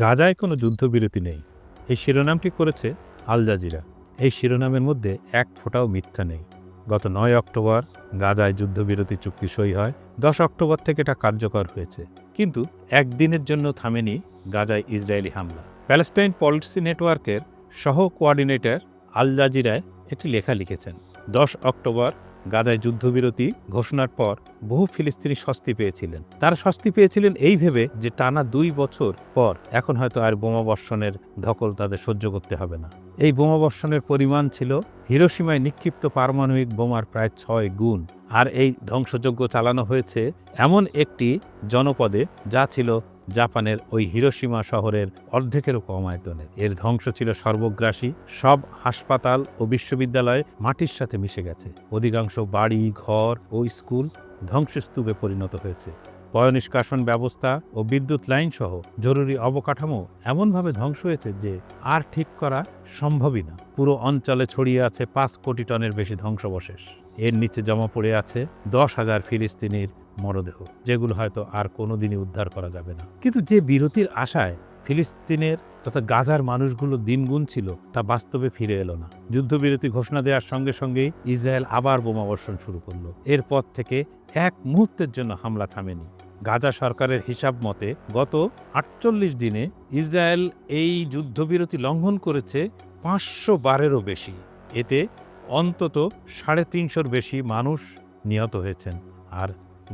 গাজায় কোনো যুদ্ধবিরতি নেই। এই শিরোনামটি করেছে আল জাজিরা। এই শিরোনামের মধ্যে এক ফোঁটাও মিথ্যা নেই। গত নয় অক্টোবর গাজায় যুদ্ধবিরতি চুক্তি সই হয়। দশ অক্টোবর থেকে এটা কার্যকর হয়েছে। কিন্তু একদিনের জন্য থামেনি গাজায় ইসরায়েলি হামলা। প্যালেস্টাইন পলিসি নেটওয়ার্কের সহ কোয়ার্ডিনেটর আল জাজিরায় একটি লেখা লিখেছেন। দশ অক্টোবর গাজায় যুদ্ধবিরতি ঘোষণার পর বহু ফিলিস্তিনি স্বস্তি পেয়েছিলেন। তারা স্বস্তি পেয়েছিলেন এই ভেবে যে টানা দুই বছর পর এখন হয়তো আর বোমাবর্ষণের ধকল তাদের সহ্য করতে হবে না। এই বোমাবর্ষণের পরিমাণ ছিল হিরোসীমায় নিক্ষিপ্ত পারমাণবিক বোমার প্রায় ছয় গুণ। আর এই ধ্বংসযজ্ঞ চালানো হয়েছে এমন একটি জনপদে যা ছিল জাপানের ওই হিরোসীমা শহরের অর্ধেকেরও কম আয়তনের। এর ধ্বংস ছিল সর্বগ্রাসী, সব হাসপাতাল ও বিশ্ববিদ্যালয় মাটির সাথে মিশে গেছে। অধিকাংশ বাড়ি, ঘর ও স্কুল ধ্বংসস্তূপে পরিণত হয়েছে। পয়নিষ্কাশন ব্যবস্থা ও বিদ্যুৎ লাইন সহ জরুরি অবকাঠামো এমনভাবে ধ্বংস হয়েছে যে আর ঠিক করা সম্ভবই না। পুরো অঞ্চলে ছড়িয়ে আছে পাঁচ কোটি টনের বেশি ধ্বংসাবশেষ। এর নিচে জমা পড়ে আছে দশ হাজার ফিলিস্তিনির মরদেহ, যেগুলো হয়তো আর কোনোদিনই উদ্ধার করা যাবে না। কিন্তু যে বিরতির আশায় ফিলিস্তিনের তথা গাজার মানুষগুলো দিন গুনছিল, তা বাস্তবে ফিরে এলো না। যুদ্ধবিরতি ঘোষণা দেওয়ার সঙ্গে সঙ্গেই ইসরায়েল আবার বোমাবর্ষণ শুরু করল। এরপর থেকে এক মুহূর্তের জন্য হামলা থামেনি। গাজা সরকারের হিসাব মতে, গত আটচল্লিশ দিনে ইসরায়েল এই যুদ্ধবিরতি লঙ্ঘন করেছে পাঁচশো বারেরও বেশি। এতে অন্তত সাড়ে তিনশোর বেশি মানুষ নিহত হয়েছেন। আর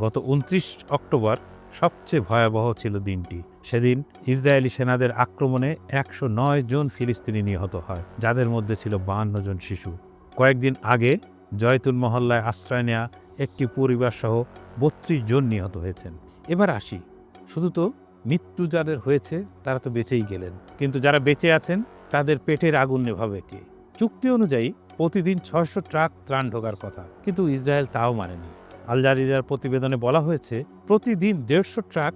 গত উনত্রিশ অক্টোবর সবচেয়ে ভয়াবহ ছিল দিনটি। সেদিন ইসরায়েলি সেনাদের আক্রমণে একশো নয় জন ফিলিস্তিনি নিহত হয়, যাদের মধ্যে ছিল বাহান্ন জন শিশু। কয়েকদিন আগে জয়তুল মহল্লায় আশ্রয় নেয়া একটি পরিবার সহ বত্রিশ জন নিহত হয়েছেন। এবার আসি, শুধু তো মৃত্যু যাদের হয়েছে, তারা তো বেঁচেই গেলেন। কিন্তু যারা বেঁচে আছেন, তাদের পেটের আগুন নেভাবে কে? চুক্তি অনুযায়ী প্রতিদিন ছয়শো ট্রাক ত্রাণ ঢোকার কথা, কিন্তু ইসরায়েল তাও মানেনি। আল জাজিরার প্রতিবেদনে বলা হয়েছে, প্রতিদিন দেড়শো ট্রাক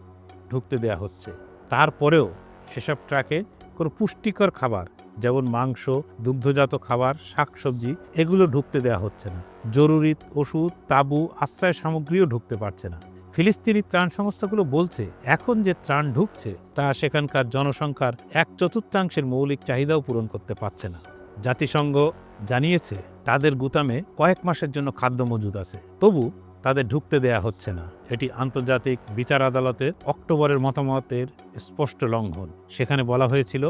ঢুকতে দেয়া হচ্ছে। তারপরেও সেসব ট্রাকে কোনো পুষ্টিকর খাবার, যেমন মাংস, দুগ্ধজাত খাবার, শাকসবজি, এগুলো ঢুকতে দেয়া হচ্ছে না। জরুরি ওষুধ, তাবু, আশ্রয় সামগ্রীও ঢুকতে পারছে না। ফিলিস্তিনি ত্রাণ সংস্থাগুলো বলছে, এখন যে ত্রাণ ঢুকছে, তা সেখানকার জনসংখ্যার এক চতুর্থাংশের মৌলিক চাহিদাও পূরণ করতে পারছে না। জাতিসংঘ জানিয়েছে, তাদের গুতামে কয়েক মাসের জন্য খাদ্য মজুদ আছে। তবু তাদের ঢুকতে দেয়া হচ্ছে না। এটি আন্তর্জাতিক বিচার আদালতের অক্টোবরের মতামতের স্পষ্ট লঙ্ঘন। সেখানে বলা হয়েছিল,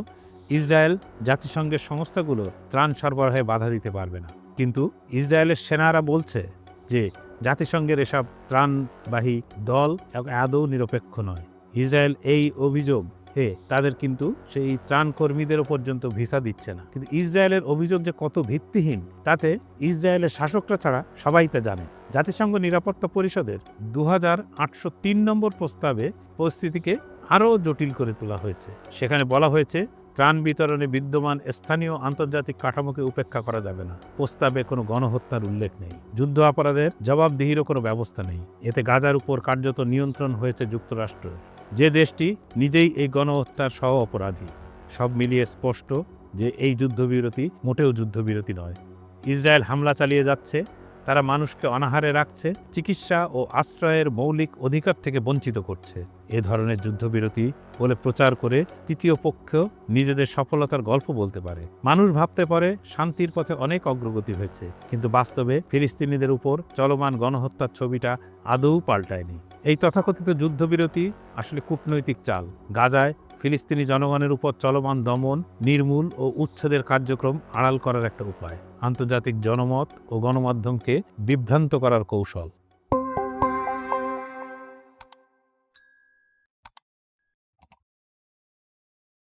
ইসরায়েল জাতিসংঘের সংস্থাগুলো ত্রাণ সরবরাহে বাধা দিতে পারবে না। কিন্তু ইসরায়েলের সেনারা বলছে যে, জাতিসংঘের এসব ত্রাণবাহী দল আদৌ নিরপেক্ষ নয়। ইসরায়েল এই অভিযোগ, এ তাদের কিন্তু সেই ত্রাণ কর্মীদেরও পর্যন্ত ভিসা দিচ্ছে না। কিন্তু ইসরায়েলের অভিযোগ যে কত ভিত্তিহীন, তাতে ইসরায়েলের শাসকরা ছাড়া সবাই তা জানে। জাতিসংঘ নিরাপত্তা পরিষদের দু হাজার আটশো তিন নম্বর প্রস্তাবে পরিস্থিতিকে আরও জটিল করে তোলা হয়েছে। সেখানে বলা হয়েছে, ত্রাণ বিতরণে বিদ্যমান স্থানীয় আন্তর্জাতিক কাঠামোকে উপেক্ষা করা যাবে না। প্রস্তাবে কোনো গণহত্যার উল্লেখ নেই। যুদ্ধ অপরাধের জবাবদিহিরও কোনো ব্যবস্থা নেই। এতে গাজার উপর কার্যত নিয়ন্ত্রণ হয়েছে যুক্তরাষ্ট্র। যে দেশটি নিজেই এই গণহত্যার সহ অপরাধী সব মিলিয়ে স্পষ্ট যে এই যুদ্ধবিরতি মোটেও যুদ্ধবিরতি নয়। ইসরায়েল হামলা চালিয়ে যাচ্ছে তারা মানুষকে অনাহারে রাখছে, চিকিৎসা ও আশ্রয়ের মৌলিক অধিকার থেকে বঞ্চিত করছে। এ ধরনের যুদ্ধবিরতি বলে প্রচার করে তৃতীয় পক্ষ নিজেদের সফলতার গল্প বলতে পারে। মানুষ ভাবতে পারে শান্তির পথে অনেক অগ্রগতি হয়েছে, কিন্তু বাস্তবে ফিলিস্তিনিদের উপর চলমান গণহত্যার ছবিটা আদৌ পাল্টায়নি। এই তথাকথিত যুদ্ধবিরতি আসলে কূটনৈতিক চাল। গাজায় ফিলিস্তিনি জনগণের উপর চলমান দমন, নির্মূল ও উচ্ছেদের কার্যক্রম আড়াল করার একটা উপায়। আন্তর্জাতিক জনমত ও গণমাধ্যমকে বিভ্রান্ত করার কৌশল।